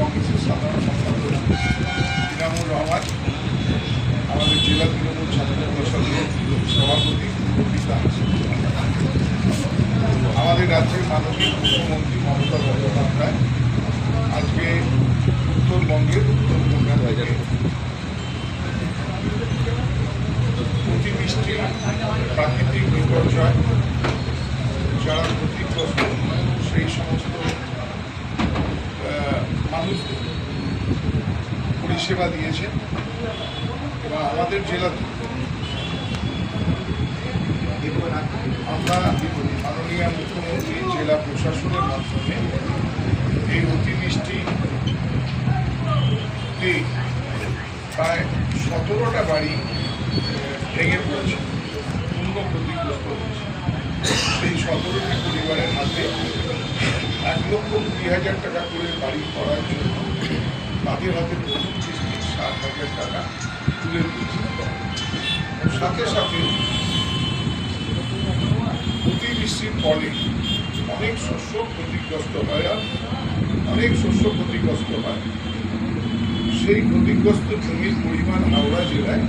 কংগ্রেসের সাধারণ সম্পাদক ইনামুর রহমান আমাদের জেলা তৃণমূল ছাত্র পরিষদের সভাপতি পিতা আমাদের রাজ্যের মাননীয় মুখ্যমন্ত্রী মমতা বন্দ্যোপাধ্যায় আজকে উত্তরবঙ্গের উত্তরবঙ্গের অতিবৃষ্টি প্রাকৃতিক বিপর্যয় যারা ক্ষতিগ্রস্ত সেই সমস্ত আহ, মানুষদের পরিষেবা দিয়েছেন এবং আমাদের জেলাতে আমরা মাননীয় মুখ্যমন্ত্রী, জেলা প্রশাসনের মাধ্যমে এই অতিবৃষ্টি প্রায় সতেরোটা বাড়ি ভেঙে পড়েছে, পূর্ণ ক্ষতিগ্রস্ত হয়েছে। সেই সতেরোটি পরিবারের হাতে এক লক্ষ কুড়ি হাজার টাকা করে বাড়ি করার জন্য তাদের হাতে তুলে সাথে সাথে অতিবৃষ্টির ফলে অনেক। শস্য ক্ষতিগ্রস্ত হয় আর অনেক শস্য ক্ষতিগ্রস্ত হয়। সেই ক্ষতিগ্রস্ত জমির পরিমাণ হাওড়া জেলায়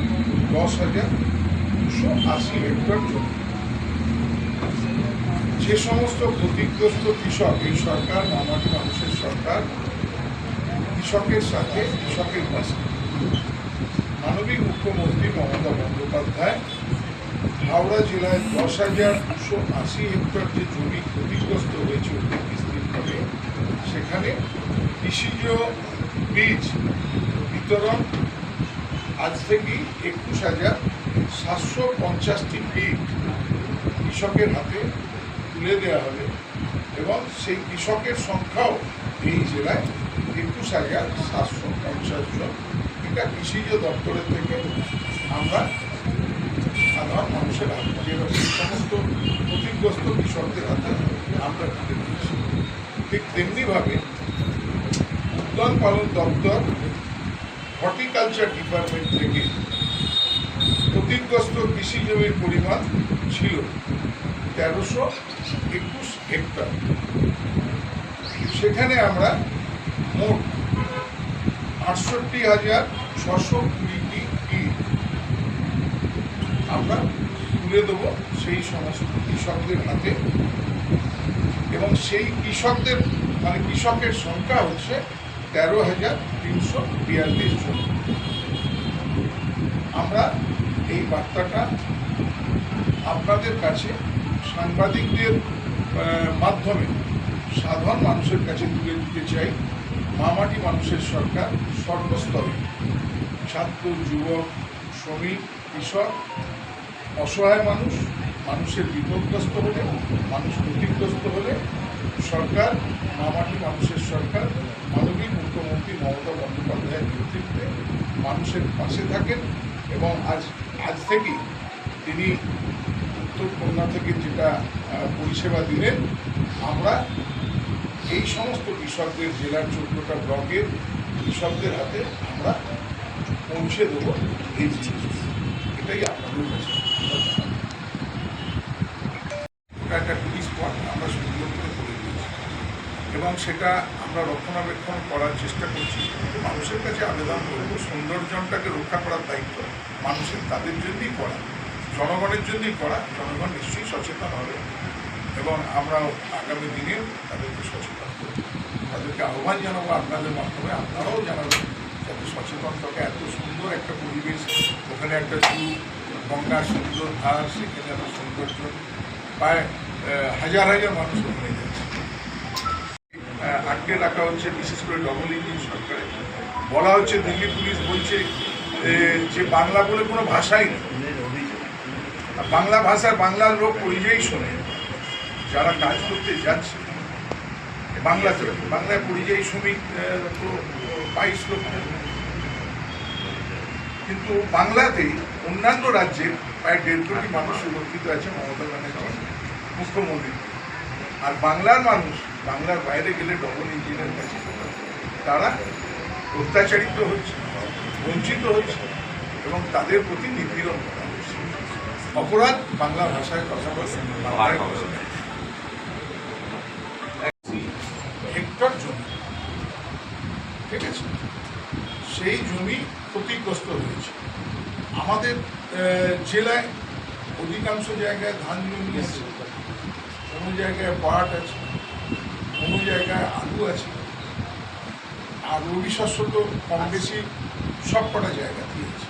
দশ হাজার দুশো আশি হেক্টর জমি। যে সমস্ত ক্ষতিগ্রস্ত কৃষক, এই সরকার, মামাটি মানুষের সরকার, কৃষকের সাথে, কৃষকের পাশে মানবিক মুখ্যমন্ত্রী মমতা বন্দ্যোপাধ্যায়, হাওড়া জেলায় দশ হাজার দুশো আশি হেক্টর যে জমি ক্ষতিগ্রস্ত হয়েছে অতিবৃষ্টির সেখানে কৃষিজ বীজ বিতরণ আজ থেকে একুশ হাজার সাতশো পঞ্চাশটি ফিট কৃষকের হাতে তুলে দেওয়া হবে এবং সেই কৃষকের সংখ্যাও এই জেলায় একুশ হাজার সাতশো পঞ্চাশ জন এটা কৃষিজ দপ্তরের থেকে আমরা সাধারণ মানুষের হাতে সমস্ত ক্ষতিগ্রস্ত কৃষকদের হাতে আমরা তুলে দিয়েছি ঠিক তেমনিভাবে উদ্যান পালন দপ্তর হর্টিকালচার ডিপার্টমেন্ট থেকে ক্ষতিগ্রস্ত কৃষি জমির পরিমাণ ছিল তেরোশো একুশ হেক্টর। সেখানে আমরা মোট আটষট্টি হাজার ছশো কুড়িটি ইট আমরা তুলে দেবো সেই সমস্ত কৃষকদের হাতে। এবং সেই কৃষকদের মানে কৃষকের সংখ্যা হচ্ছে তেরো হাজার তিনশো বিয়াল্লিশ জন। আমরা এই বার্তাটা আপনাদের কাছে, সাংবাদিকদের মাধ্যমে সাধারণ মানুষের কাছে তুলে দিতে চাই। মামাটি মানুষের সরকার সর্বস্তরে। ছাত্র, যুবক, শ্রমিক, কৃষক, অসহায় মানুষ, মানুষের বিপদগ্রস্ত হলে, মানুষ ক্ষতিগ্রস্ত হলে, সরকার মামাটি মানুষের সরকার, মাননীয় মুখ্যমন্ত্রী মমতা বন্দ্যোপাধ্যায়ের নেতৃত্বে মানুষের পাশে থাকেন এবং আজ আজ থেকেই তিনি উত্তর কন্যা থেকে যেটা পরিষেবা দিলেন, আমরা এই সমস্ত কৃষকদের জেলার চোদ্দটা ব্লকের কৃষকদের হাতে আমরা পৌঁছে দেবো এটাই আপনাদের কাছে। একটা টুরিস্ট স্পট আমরা সুন্দর করে করে দিয়েছি এবং সেটা আমরা রক্ষণাবেক্ষণ করার চেষ্টা করছি। মানুষের কাছে আবেদন করব, সৌন্দর্যটাকে রক্ষা করার দায়িত্ব মানুষের, তাদের জন্যই করা। জনগণের জন্যই করা। জনগণ নিশ্চয়ই সচেতন হবে। এবং আমরা আগামী দিনে তাদেরকে সচেতন করব। তাদেরকে আহ্বান জানাব আপনাদের মাধ্যমে আপনারাও জানাবেন যাতে সচেতন থাকে এত সুন্দর একটা পরিবেশ ওখানে একটা জু গঙ্গা সুন্দর ধার সেখানে এত সৌন্দর্য প্রায় হাজার হাজার মানুষ ওখানে যাচ্ছে আটকে রাখা হচ্ছে বিশেষ করে ডবল ইঞ্জিন সরকারে বলা হচ্ছে দিল্লি পুলিশ বলছে যে বাংলা বলে কোনো ভাষাই নেই বাংলা ভাষার বাংলার লোক পরিযায়ী শোনে, যারা কাজ করতে যাচ্ছে বাংলাতে বাংলায় পরিযায়ী শ্রমিক তো, বাইশ লক্ষ। কিন্তু বাংলাতেই অন্যান্য রাজ্যের প্রায় দেড় কোটি মানুষ সুরক্ষিত আছে মমতা ব্যানার্জি, মুখ্যমন্ত্রী। আর বাংলার মানুষ, বাংলার বাইরে গেলে ডবল ইঞ্জিনের কাছে তারা অত্যাচারিত হচ্ছে, বঞ্চিত হচ্ছে এবং তাদের প্রতি নিপীড়ন করা হচ্ছে। অপরাধ বাংলা ভাষায় কথা বলছেন বাংলায় কথা বলছেন। হেক্টর জমি ঠিক আছে সেই জমি ক্ষতিগ্রস্ত হয়েছে আমাদের আহ, জেলায় অধিকাংশ জায়গায় ধান জমি আছে, কোনো জায়গায় পাট আছে, কোনো জায়গায় আলু আছে। আর রবি শস্য তো কম বেশি সব কটা জায়গাতেই আছে।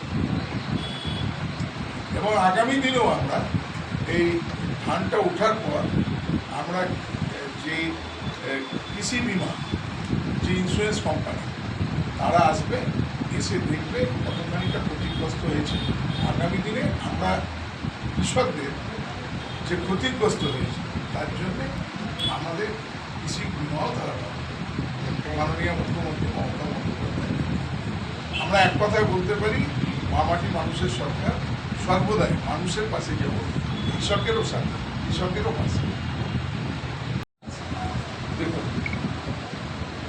এবং আগামী দিনেও আমরা এই ধানটা ওঠার পর আমরা যে কৃষি বিমা, যে ইন্স্যুরেন্স কোম্পানি তারা আসবে এসে দেখবে কতখানিটা ক্ষতিগ্রস্ত হয়েছে। আগামী দিনে আমরা কৃষকদের যে ক্ষতিগ্রস্ত হয়েছে, তার জন্যে আমাদের কৃষি বিমাও তারা পাবে। মাননীয় মুখ্যমন্ত্রী মমতা বন্দ্যোপাধ্যায়। আমরা এক কথায় বলতে পারি মামাটি মানুষের সরকার, সর্বদাই মানুষের পাশে যাব, কৃষকেরও সাথে, কৃষকেরও পাশে। দেখুন,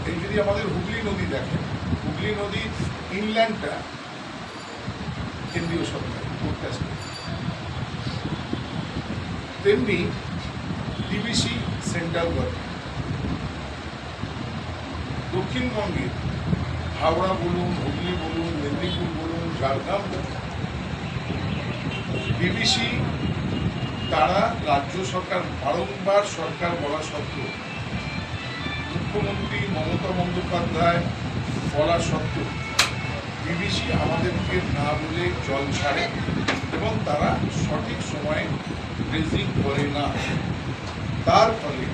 এই যদি আমাদের হুগলি নদী দেখেন, হুগলি নদীর ইনল্যান্ডটা কেন্দ্রীয় সরকার পড়তে তেমনি ডিবিসি সেন্ট্রাল গভর্নমেন্ট দক্ষিণবঙ্গে হাওড়া বলুন, হুগলি বলুন, মেদিনীপুর বলুন, ঝাড়গ্রাম বলুন বিবিসি তারা রাজ্য সরকার, বারংবার সরকার বলা সত্ত্বেও, মুখ্যমন্ত্রী মমতা বন্দ্যোপাধ্যায় বলা সত্ত্বেও বিবিসি আমাদেরকে না বলে জল ছাড়ে এবং তারা সঠিক সময়ে ড্রেজিং করে না। তার ফলে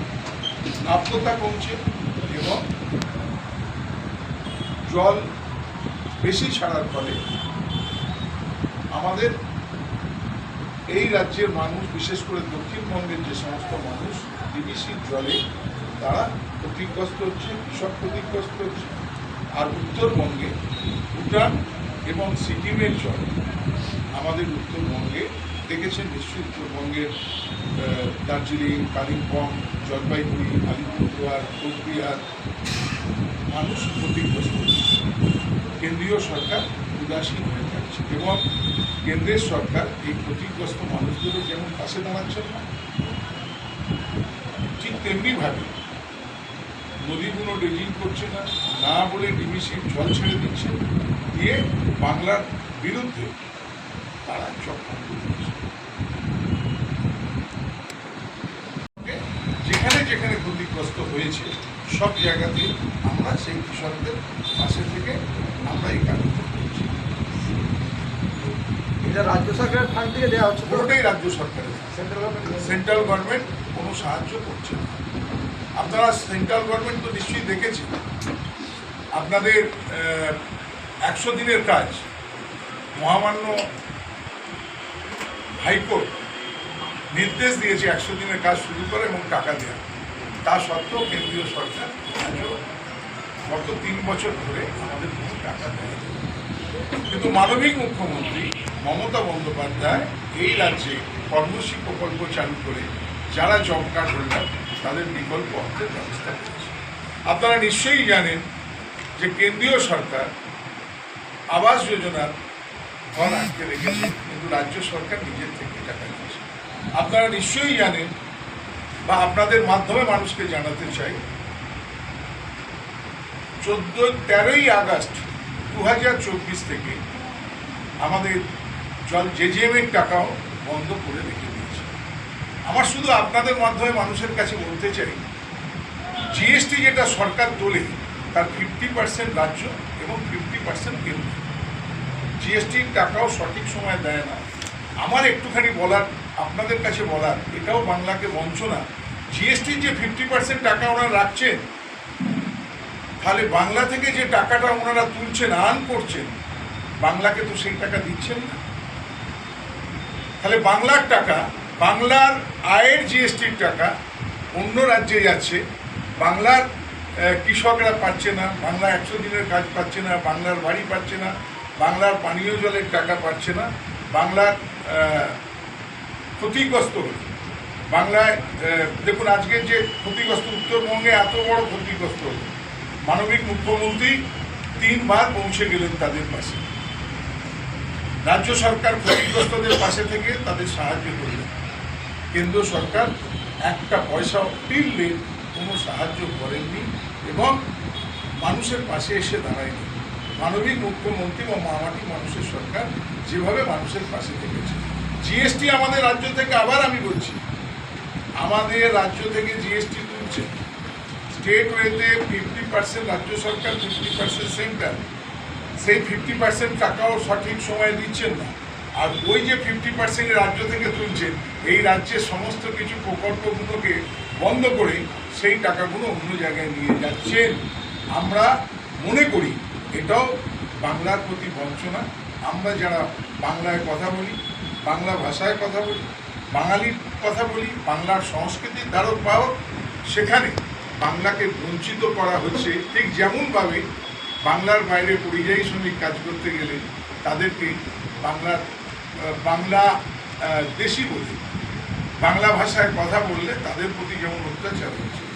নাপ্যতা কমছে এবং জল বেশি ছাড়ার ফলে আমাদের এই রাজ্যের মানুষ, বিশেষ করে দক্ষিণবঙ্গের যে সমস্ত মানুষ ডিবিসির জলে তারা ক্ষতিগ্রস্ত হচ্ছে, কৃষক ক্ষতিগ্রস্ত হচ্ছে। আর উত্তরবঙ্গে ভুটান এবং সিকিমের জল আমাদের উত্তরবঙ্গে দেখেছেন নিশ্চয়ই উত্তরবঙ্গের দার্জিলিং, কালিম্পং, জলপাইগুড়ি, আলিপুরদুয়ার, কোচবিহার, মানুষ ক্ষতিগ্রস্ত। কেন্দ্রীয় সরকার উদাসীন হয়ে যাচ্ছে এবং কেন্দ্রের সরকার এই ক্ষতিগ্রস্ত মানুষগুলো যেমন পাশে দাঁড়াচ্ছেন না, ঠিক তেমনিভাবে নদীগুলো ড্রেজিং করছে না না বলে ডিবিসির জল ছেড়ে দিচ্ছে দিয়ে বাংলার বিরুদ্ধে তারা চক্রান্ত যেখানে যেখানে ক্ষতিগ্রস্ত হয়েছে সব জায়গাতে আমরা সেই কৃষকদের পাশে থেকে আমরা এই কাজটা করছি। এটা রাজ্য সরকারের ফান্ড থেকে দেওয়া হচ্ছে পুরোটাই রাজ্য সরকারের সেন্ট্রাল গভর্নমেন্ট কোনো সাহায্য করছে না। আপনারা সেন্ট্রাল গভর্নমেন্ট তো নিশ্চয়ই দেখেছেন। আপনাদের একশো দিনের কাজ, মহামান্য হাইকোর্ট নির্দেশ দিয়েছে একশো দিনের কাজ শুরু করে এবং টাকা দেওয়া তা সত্ত্বেও কেন্দ্রীয় সরকার আজও গত তিন বছর ধরে আমাদের টাকা দেয়। কিন্তু মানবিক মুখ্যমন্ত্রী মমতা বন্দ্যোপাধ্যায় এই রাজ্যে কর্মশ্রী প্রকল্প চালু করে যারা জব কার্ড হোল্ডার তাদের বিকল্প অর্থের ব্যবস্থা করেছে। আপনারা নিশ্চয়ই জানেন যে কেন্দ্রীয় সরকার আবাস যোজনার ধন আটকে রেখেছে, কিন্তু রাজ্য সরকার নিজের থেকে টাকা দিয়েছে আপনারা নিশ্চয়ই জানেন বা আপনাদের মাধ্যমে মানুষকে জানাতে চাই চোদ্দ তেরোই আগস্ট দু থেকে আমাদের জল জেজেএমের টাকাও বন্ধ করে রেখে দিয়েছে আমার শুধু আপনাদের মাধ্যমে মানুষের কাছে বলতে চাই জিএসটি যেটা সরকার তোলে, তার ফিফটি পার্সেন্ট রাজ্য এবং ফিফটি পার্সেন্ট কেন্দ্র। জিএসটির টাকাও সঠিক সময় দেয় না। আমার একটুখানি বলার, আপনাদের কাছে বলার, এটাও বাংলাকে বঞ্চনা। জিএসটির যে ফিফটি পার্সেন্ট টাকা ওনারা রাখছেন, তাহলে বাংলা থেকে যে টাকাটা ওনারা তুলছেন আর্ন করছেন, বাংলাকে তো সেই টাকা দিচ্ছেন না। তাহলে বাংলার টাকা বাংলার আয়ের জিএসটির টাকা অন্য রাজ্যে যাচ্ছে, বাংলার কৃষকরা পাচ্ছে না বাংলা একশো দিনের কাজ পাচ্ছে না, বাংলার বাড়ি পাচ্ছে না, বাংলার পানীয় জলের টাকা পাচ্ছে না, বাংলার ক্ষতিগ্রস্ত হচ্ছে। বাংলায় দেখুন, আজকের যে ক্ষতিগ্রস্ত, উত্তরবঙ্গে এত বড় ক্ষতিগ্রস্ত হচ্ছে। মানবিক মুখ্যমন্ত্রী তিনবার পৌঁছে গেলেন তাদের পাশে। রাজ্য সরকার ক্ষতিগ্রস্তদের পাশে থেকে তাদের সাহায্য করবে কেন্দ্র সরকার একটা পয়সা টিললে কোনো সাহায্য করেননি এবং মানুষের পাশে এসে দাঁড়ায়নি। মানবিক মুখ্যমন্ত্রী ও মামাটি মানুষের সরকার যেভাবে মানুষের পাশে থেকেছে। জিএসটি আমাদের রাজ্য থেকে আবার আমি বলছি, আমাদের রাজ্য থেকে জিএসটি তুলছে। স্টেট ওয়েতে ফিফটি পার্সেন্ট রাজ্য সরকার ফিফটি পার্সেন্ট সেন্টার সেই ফিফটি পার্সেন্ট টাকাও সঠিক সময়ে দিচ্ছেন না। আর ওই যে ফিফটি পার্সেন্ট রাজ্য থেকে তুলছেন, এই রাজ্যের সমস্ত কিছু প্রকল্পগুলোকে বন্ধ করে সেই টাকাগুলো অন্য জায়গায় নিয়ে যাচ্ছেন। আমরা মনে করি এটাও বাংলার প্রতি বঞ্চনা। আমরা যারা বাংলায় কথা বলি, বাংলা ভাষায় কথা বলি, বাঙালির কথা বলি, বাংলার সংস্কৃতির ধারক বাহক সেখানে বাংলাকে বঞ্চিত করা হচ্ছে ঠিক যেমনভাবে বাংলার বাইরে পরিযায়ী শ্রমিক কাজ করতে গেলে তাদেরকে বাংলার বাংলা দেশি বলে। বাংলা ভাষায় কথা বললে তাদের প্রতি যেমন অত্যাচার তেমনিভাবে